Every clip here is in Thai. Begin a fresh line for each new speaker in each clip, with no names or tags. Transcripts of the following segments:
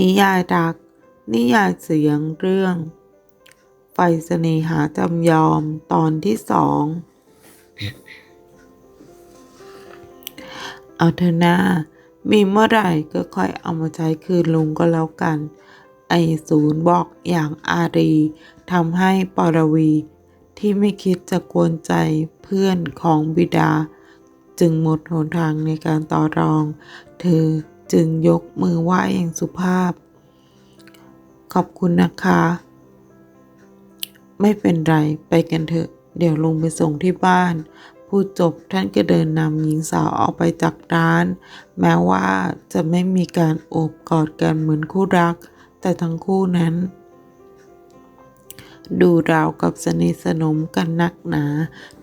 นิยายรัก นิยายเสียงเรื่อง ไฟเสน่หาจำยอมตอนที่สอง เอาเธอหน้า มีเมื่อไหร่ก็ค่อยเอามาใช้คืนลุงก็แล้วกัน ไอศูนย์บอกอย่างอารีทำให้ปรวี ที่ไม่คิดจะกวนใจเพื่อนของบิดา จึงหมดหนทางในการต่อรอง เธอ จึงยกมือไหว้อย่างสุภาพ ขอบคุณนะคะ ไม่เป็นไรไปกันเถอะ เดี๋ยวลงไปส่งที่บ้าน พูดจบท่านก็เดินนำหญิงสาวออกไปจากร้าน แม้ว่าจะไม่มีการโอบกอดกันเหมือนคู่รัก แต่ทั้งคู่นั้น ดูราวกับสนิทสนมกันนักหนา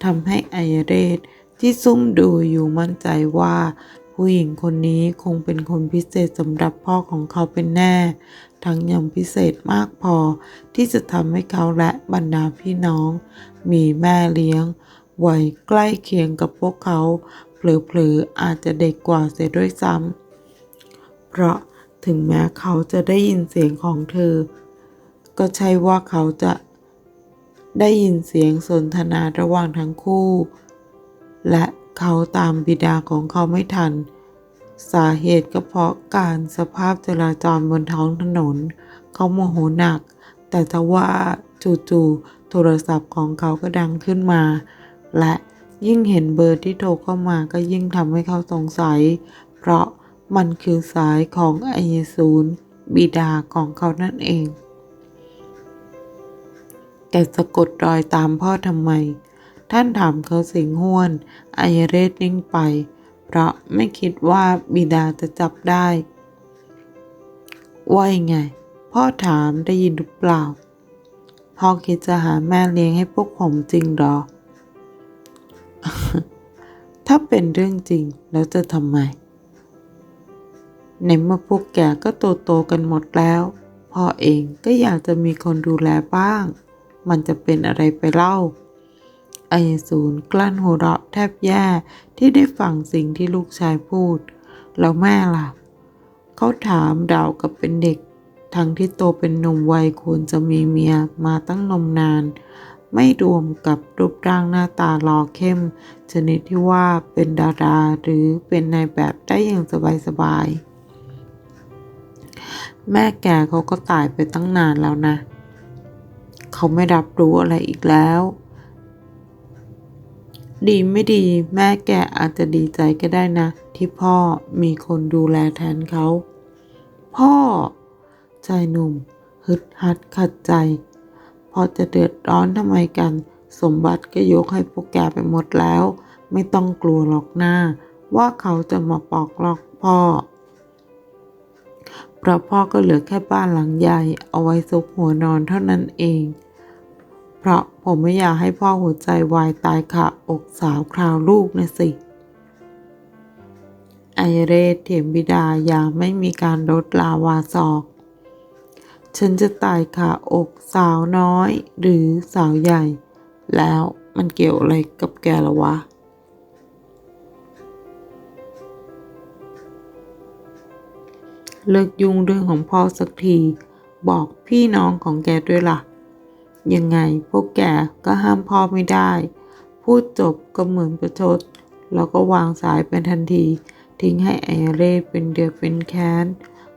ทำให้ไอเรศที่ซุ่มดูอยู่มั่นใจว่า ผู้หญิงคนนี้คงเป็นคนพิเศษสำหรับพ่อของเขาเป็นแน่ ทั้งยังพิเศษมากพอที่จะทำให้เขาและบรรดาพี่น้อง มีแม่เลี้ยงวัยใกล้เคียงกับพวกเขาเผลอๆอาจจะเด็กกว่าเสียด้วยซ้ำเพราะถึงแม้เขาจะได้ยินเสียงของเธอ ก็ใช่ว่าเขาจะได้ยินเสียงสนทนาระหว่างทั้งคู่ และ เขาตามบิดาของเขาไม่ทัน สาเหตุก็เพราะการสภาพจราจรบนท้องถนน เขาโมโหหนัก แต่ทว่าจู่ๆโทรศัพท์ของเขาก็ดังขึ้นมา และยิ่งเห็นเบอร์ที่โทรเข้ามาก็ยิ่งทำให้เขาสงสัย เพราะมันคือสายของไอเยซูนบิดาของเขานั่นเอง แต่สะกดรอยตามพ่อทำไม ท่านถามเขาเสียงห้วนอายเรศนิ่งไป เพราะไม่คิดว่าบิดาจะจับได้ ว่ายังไง พ่อถามได้ยินหรือเปล่า พ่อคิดจะหาแม่เลี้ยงให้พวกผมจริงหรอ ถ้าเป็นเรื่องจริงแล้วจะทำไม ในเมื่อพวกแกก็โตโตๆกันหมดแล้วพ่อเองก็อยากจะมีคนดูแลบ้าง มันจะเป็นอะไรไปเล่า ไอศูนย์กลั้นหัวเราะแทบแย่ที่ได้ฟังสิ่งที่ลูกชายพูด แล้วแม่ล่ะ เขาถามดาวกับเป็นเด็ก ทั้งที่โตเป็นหนุ่มวัยควรจะมีเมียมาตั้งนมนาน ไม่รวมกับรูปร่างหน้าตาหล่อเข้ม ชนิดที่ว่าเป็นดาราหรือเป็นนายแบบได้อย่างสบายๆ แม่แกเขาก็ตายไปตั้งนานแล้วนะ เขาไม่รับรู้อะไรอีกแล้ว ดีไม่ดี แม่แกอาจจะดีใจก็ได้นะ ที่พ่อมีคนดูแลแทนเขา พ่อชายหนุ่ม ฮึดฮัดขัดใจพอจะเดือดร้อนทำไมกัน สมบัติก็ยกให้พวกแกไปหมดแล้ว ไม่ต้องกลัวหรอกหน้า ว่าเขาจะมาปอกลอกพ่อเพราะพ่อก็เหลือแค่บ้านหลังใหญ่เอาไว้ซุกหัวนอนเท่านั้นเอง เพราะผมไม่อยากให้พ่อหัวใจวายตายค่ะอกสาวคราวลูกนะสิ ไอเรศเถียงบิดาอย่างไม่มีการลดลาวาศอก ฉันจะตายค่ะอกสาวน้อยหรือสาวใหญ่ แล้วมันเกี่ยวอะไรกับแกละวะเลิกยุ่งเรื่องของพ่อสักที บอกพี่น้องของแกด้วยล่ะ ยังไงพวกแกก็ห้ามพ่อไม่ได้ พูดจบก็เหมือนประชด แล้วก็วางสายเป็นทันที ทิ้งให้ไอเรศเป็นเดือดเป็นแค้น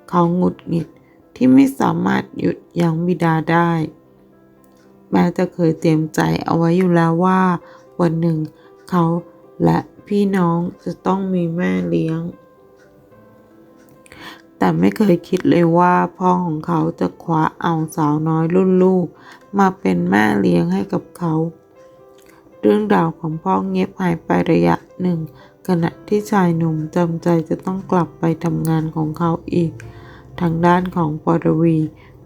เขาหงุดหงิดที่ไม่สามารถหยุดยั้งบิดาได้ แม้จะเคยเตรียมใจเอาไว้อยู่แล้วว่า วันหนึ่งเขาและพี่น้องจะต้องมีแม่เลี้ยง แต่ไม่เคยคิดเลยว่าพ่อของเขาจะคว้าเอาสาวน้อยรุ่นลูก มาเป็นแม่เลี้ยงให้กับเขา เรื่องราวของพ่อเงียบหายไประยะหนึ่ง ขณะที่ชายหนุ่มจำใจจะต้องกลับไปทำงานของเขาอีก ทางด้านของปรวี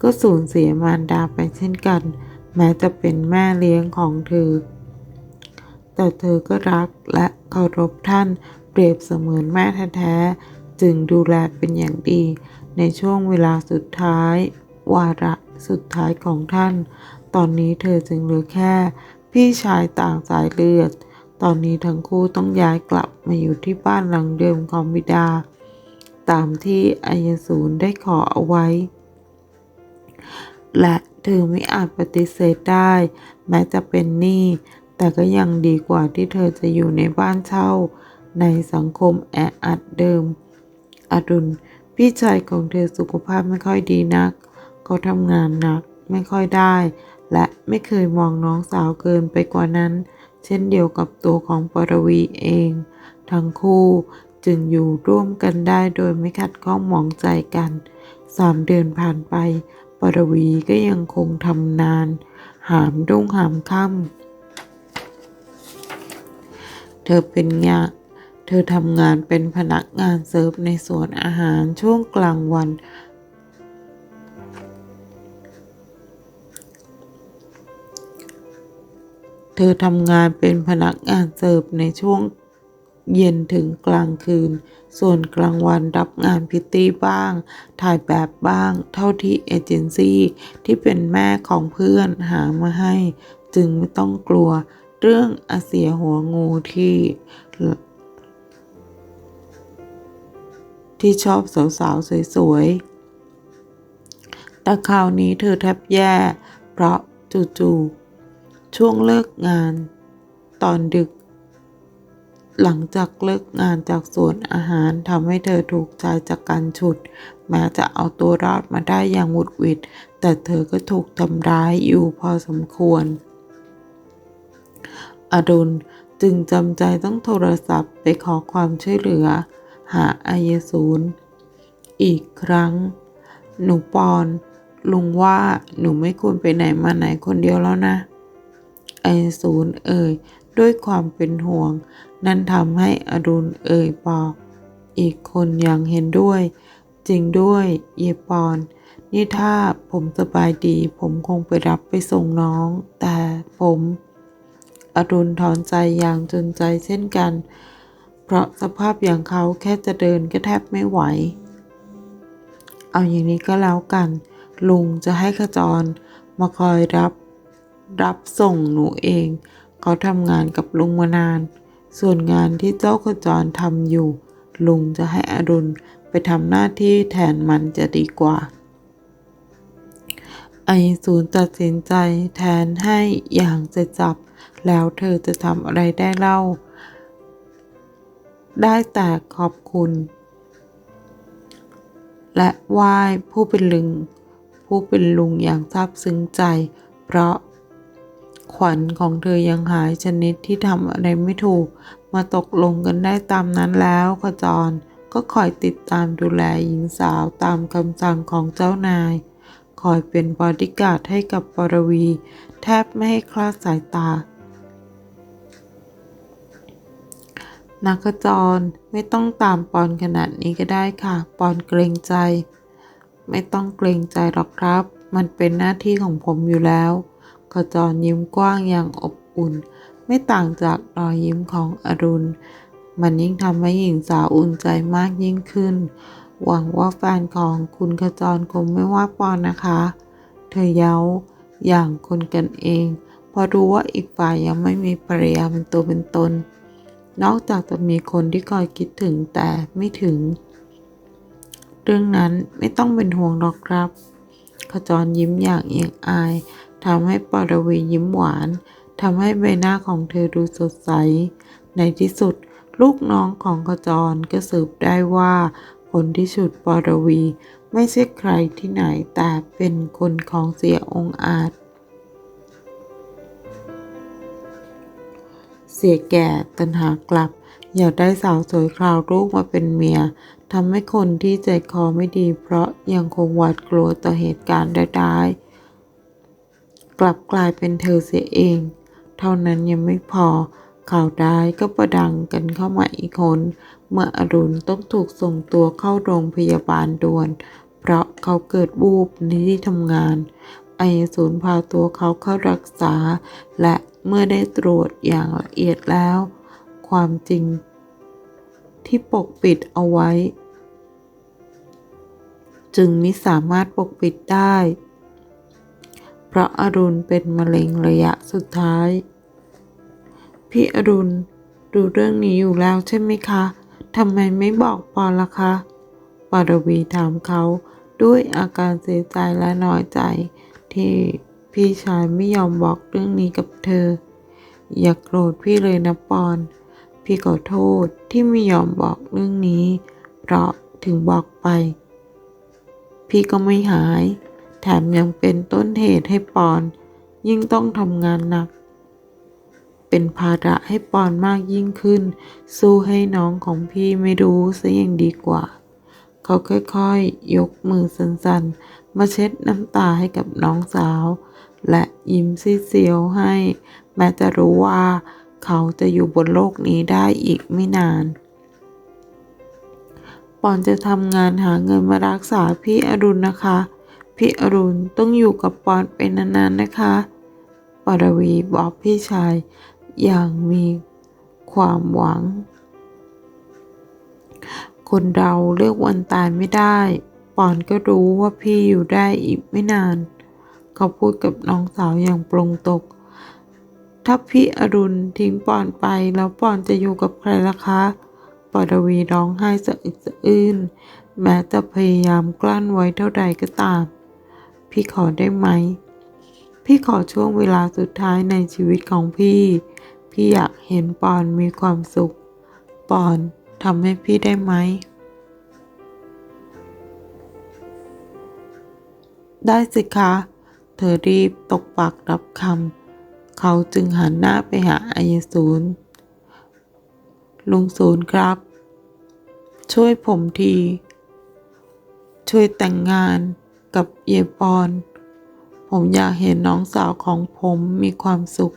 ก็สูญเสียมารดาไปเช่นกัน แม้จะเป็นแม่เลี้ยงของเธอ แต่เธอก็รักและเคารพท่านเปรียบเสมือนแม่แท้ๆจึงดูแลเป็นอย่างดีในช่วงเวลาสุดท้าย วาระสุดท้ายของท่าน ตอนนี้เธอจึงเหลือแค่ พี่ชายต่างสายเลือด ตอนนี้ทั้งคู่ต้องย้ายกลับมาอยู่ที่บ้านหลังเดิมของบิดา ตามที่อายสูรได้ขอเอาไว้ และเธอไม่อาจปฏิเสธได้ แม้จะเป็นหนี้แต่ก็ยังดีกว่าที่เธอจะอยู่ในบ้านเช่า ในสังคมแออัดเดิม อดุลพี่ชายของเธอสุขภาพไม่ค่อยดีนัก เขาทำงานหนักไม่ค่อยได้ และไม่เคยมองน้องสาวเกินไปกว่านั้น เช่นเดียวกับตัวของปรวีเอง ทั้งคู่จึงอยู่ร่วมกันได้โดยไม่ขัดข้องหมองใจกันสามเดือนผ่านไป ปรวีก็ยังคงทำนาน หามรุ่งหามค่ำเธอเป็นงานเธอทำงานเป็นพนักงานเสิร์ฟในสวนอาหารช่วงกลางวัน เธอทำงานเป็นพนักงานเสิร์ฟในช่วงเย็นถึงกลางคืน ส่วนกลางวันรับงานพิตตี้บ้าง ถ่ายแบบบ้าง เท่าที่เอเจนซี่ที่เป็นแม่ของเพื่อนหามาให้ จึงไม่ต้องกลัวเรื่องอาเสียหัวงูที่ ที่ชอบสาวๆ สวยๆ แต่คราวนี้เธอแทบแย่ เพราะจู่ๆ ช่วงเลิกงาน ตอนดึก หลังจากเลิกงานจากสวนอาหารทำให้เธอถูกใจจากการฉุด แม้จะเอาตัวรอดมาได้อย่างหวุดหวิด แต่เธอก็ถูกทำร้ายอยู่พอสมควร อดุลจึงจำใจต้องโทรศัพท์ไปขอความช่วยเหลือ หาอายสูรอีกครั้ง หนูปอน ลุงว่าหนูไม่ควรไปไหนมาไหนคนเดียวแล้วนะ สูรเอ่ย ด้วยความเป็นห่วง นั่นทำให้อดุลเอ่ยบอก อีกคนยังเห็นด้วย จริงด้วยเยปอน นี่ถ้าผมสบายดี ผมคงไปรับไปส่งน้อง แต่ผม อรุณถอนใจอย่างจนใจเช่นกัน เพราะสภาพอย่างเขาแค่จะเดินก็แทบไม่ไหว เอาอย่างนี้ก็แล้วกัน ลุงจะให้ขจรมาคอยรับ รับส่งหนูเอง เขาทำงานกับลุงมานาน ส่วนงานที่เจ้าขจรทำอยู่ ลุงจะให้อรุณไปทำหน้าที่แทนมันจะดีกว่า ไอศูนย์ตัดสินใจแทนให้อย่างจะจับ แล้วเธอจะทำอะไรได้เล่า ได้แต่ขอบคุณ และไหว้ผู้เป็นลุงผู้เป็นลุงอย่างซาบซึ้งใจ เพราะ ขวัญของเธอยังหายชนิดที่ทำอะไรไม่ถูก มาตกลงกันได้ตามนั้นแล้วขจรก็คอยติดตามดูแลหญิงสาวตามคำสั่งของเจ้านาย คอยเป็นบอดี้การ์ดให้กับปรวี แทบไม่ให้คลาดสายตา นักจรไม่ต้องตามปอนขนาดนี้ก็ได้ค่ะ ปอนเกรงใจ ไม่ต้องเกรงใจหรอกครับ มันเป็นหน้าที่ของผมอยู่แล้ว ขจรยิ้มกว้างอย่างอบอุ่น ไม่ต่างจากรอยยิ้มของอรุณ มันยิ่งทำให้หญิงสาวอุ่นใจมากยิ่งขึ้น หวังว่าแฟนของคุณขจรคงไม่ว่าปอนนะคะ เธอเย้าอย่างคนกันเอง พอรู้ว่าอีกฝ่ายยังไม่มีภรรยาเป็นตัวเป็นตน นอกจากจะมีคนที่คอยคิดถึงแต่ไม่ถึง เรื่องนั้นไม่ต้องเป็นห่วงหรอกครับขจรยิ้มอย่างเอียงอาย ทำให้ปรวียิ้มหวานทำให้ใบหน้าของเธอดูสดใส ในที่สุดลูกน้องของขจรก็สืบได้ว่า คนที่ฉุดปรวี ไม่ใช่ใครที่ไหนแต่เป็นคนของเสียองอาจ เสียแก่ตันหากลับ อยากได้สาวสวยคราวลูกมาเป็นเมียทำให้คนที่ใจคอไม่ดีเพราะยังคงหวาดกลัวต่อเหตุการณ์ร้ๆ กลับกลายเป็นเธอเสียเอง เท่านั้นยังไม่พอ ข่าวร้ายก็ประดังกันเข้ามาอีกคน เมื่ออรุณต้องถูกส่งตัวเข้าโรงพยาบาลด่วน เพราะเขาเกิดบูบในที่ทำงานไอศูนย์พาตัวเขาเข้ารักษา และเมื่อได้ตรวจอย่างละเอียดแล้ว ความจริงที่ปกปิดเอาไว้ จึงไมิสามารถปกปิดได้ พราะอรุณเป็นมะเร็งระยะสุดท้าย พี่อรุณดูเรื่องนี้อยู่แล้วใช่ไหมคะทำไมไม่บอกปอนล่ะคะ ปารวีถามเขาด้วยอาการเสียใจและน้อยใจ ที่พี่ชายไม่ยอมบอกเรื่องนี้กับเธอ อย่ากโกรธพี่เลยนะปอน พี่ขอโทษที่ไม่ยอมบอกเรื่องนี้ เพราะถึงบอกไป พี่ก็ไม่หาย ถมยังเป็นต้นเหตุให้ปอน ยิ่งต้องทำงานหนัก เป็นภาระให้ปอนมากยิ่งขึ้น สู้ให้น้องของพี่ไม่รู้ซะยังดีกว่า เขาค่อยๆ ยกมือสั้นๆ มาเช็ดน้ำตาให้กับน้องสาว และยิ้มซีเซียวให้ แม้จะรู้ว่าเขาจะอยู่บนโลกนี้ได้อีกไม่นานปอนจะทำงานหาเงินมารักษาพี่อรุณนะคะ พี่อรุณต้องอยู่กับปอนเป็นนานๆนะคะปารวีบอกพี่ชายอย่างมีความหวัง คนเราเลือกวันตายไม่ได้ ปอนก็รู้ว่าพี่อยู่ได้อีกไม่นาน เขาพูดกับน้องสาวอย่างปรงตก ถ้าพี่อรุณทิ้งปอนไปแล้วปอนจะอยู่กับใครล่ะคะปารวีร้องไห้สะอึกสะอื้นแม้จะพยายามกลั้นไว้เท่าใดก็ตาม พี่ขอได้ไหม พี่ขอช่วงเวลาสุดท้ายในชีวิตของพี่ พี่อยากเห็นปอนมีความสุข ปอนทำให้พี่ได้ไหม ได้สิคะ เธอรีบตกปากรับคำ เขาจึงหันหน้าไปหาอายศูนย์ลุงศูนย์ครับ ช่วยผมที ช่วยแต่งงาน กับเยปอน ผมอยากเห็นน้องสาวของผมมีความสุข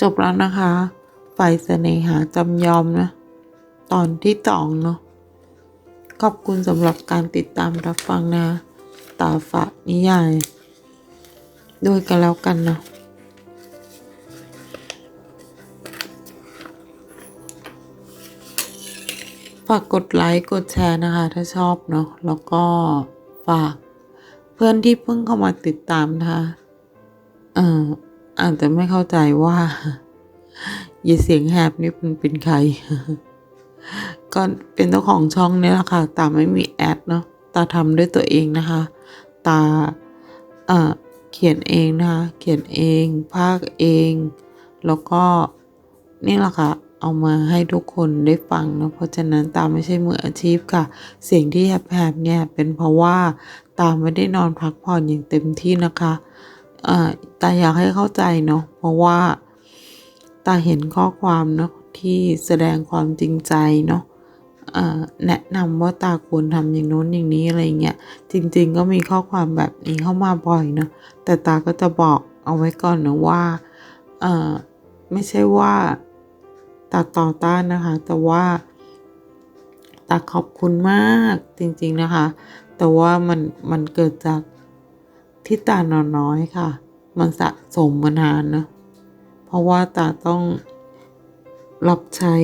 จบแล้วนะคะไฟเสน่หาจำยอมนะ ตอนที่สองเนาะ ขอบคุณสำหรับการติดตามรับฟังนะ ตาฝะนิยาย ด้วยกันแล้วกันเนาะากกดไลค์กดแชร์นะคะ ถ้าชอบเนาะแล้วก็ฝากเพื่อนที่เพิ่งเข้ามาติดตามนะคะเอ่ออาจจะไม่เข้าใจว่ายีเสียงแหบนี่มันเป็นใคร ก็เป็นเจ้าของช่องนี่แหละค่ะ ตาไม่มีแอดเนาะตาทำด้วยตัวเองนะคะ ตาเอ่อเขียนเองนะคะ เขียนเอง ภาคเอง แล้วก็นี่แหละค่ะ เอามาให้ทุกคนได้ฟังเนาะเพราะฉะนั้นตาไม่ใช่มืออาชีพค่ะ เสียงที่แหบๆเนี่ยเป็นเพราะว่าตาไม่ได้นอนพักผ่อนอย่างเต็มที่นะคะตาอยากให้เข้าใจเนาะเพราะว่าตาเห็นข้อความเนาะที่แสดงความจริงใจเนาะแนะนำว่าตาควรทำอย่างโน้นอย่างนี้อะไรเงี้ยจริง ๆ ก็มีข้อความแบบนี้เข้ามาบ่อยเนาะแต่ตาก็จะบอกเอาไว้ก่อนนะว่าไม่ใช่ว่า ตาต่อต้านนะคะ แต่ว่าตาขอบคุณมากจริงๆนะคะ แต่ว่ามันมันเกิดจากที่ตานอนน้อยค่ะ มันสะสมมานานเนาะเพราะว่าตาต้องรับใช้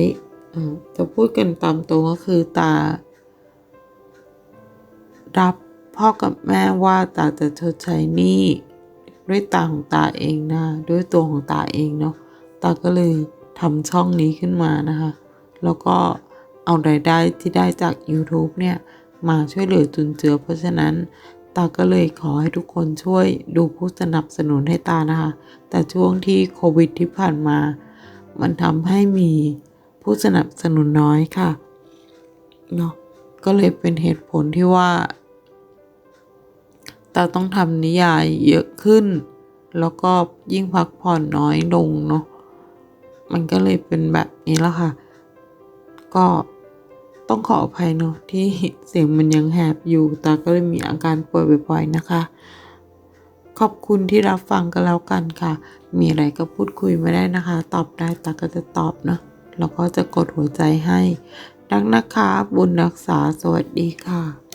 จะพูดกันตามตรงก็คือตา รับพ่อกับแม่ว่าตาจะชดใช้หนี้ด้วยตาของตาเองนะ ด้วยตัวของตาเองเนาะตาก็เลย ทำช่องนี้ขึ้นมานะคะ แล้วก็เอารายได้ที่ได้จาก YouTube เนี่ย มาช่วยเหลือจุนเจือ เพราะฉะนั้นตาก็เลยขอให้ทุกคนช่วยดูผู้สนับสนุนให้ตานะคะ แต่ช่วงที่โควิดที่ผ่านมา มันทำให้มีผู้สนับสนุนน้อยค่ะเนาะก็เลยเป็นเหตุผลที่ว่าตาต้องทำนิยายเยอะขึ้น แล้วก็ยิ่งพักผ่อนน้อยลงเนาะ มันก็เลยเป็นแบบนี้แล้วค่ะ ก็ต้องขออภัยเนาะที่เสียงมันยังแหบอยู่ แตาก็เลยมีอาการป่วยบ่อยๆนะคะ ขอบคุณที่รับฟังกันแล้วกันค่ะ มีอะไรก็พูดคุยมาได้นะคะ ตอบได้ตาก็จะตอบเนาะแล้วก็จะกดหัวใจให้รักนะคะ บุญรักษาสวัสดีค่ะ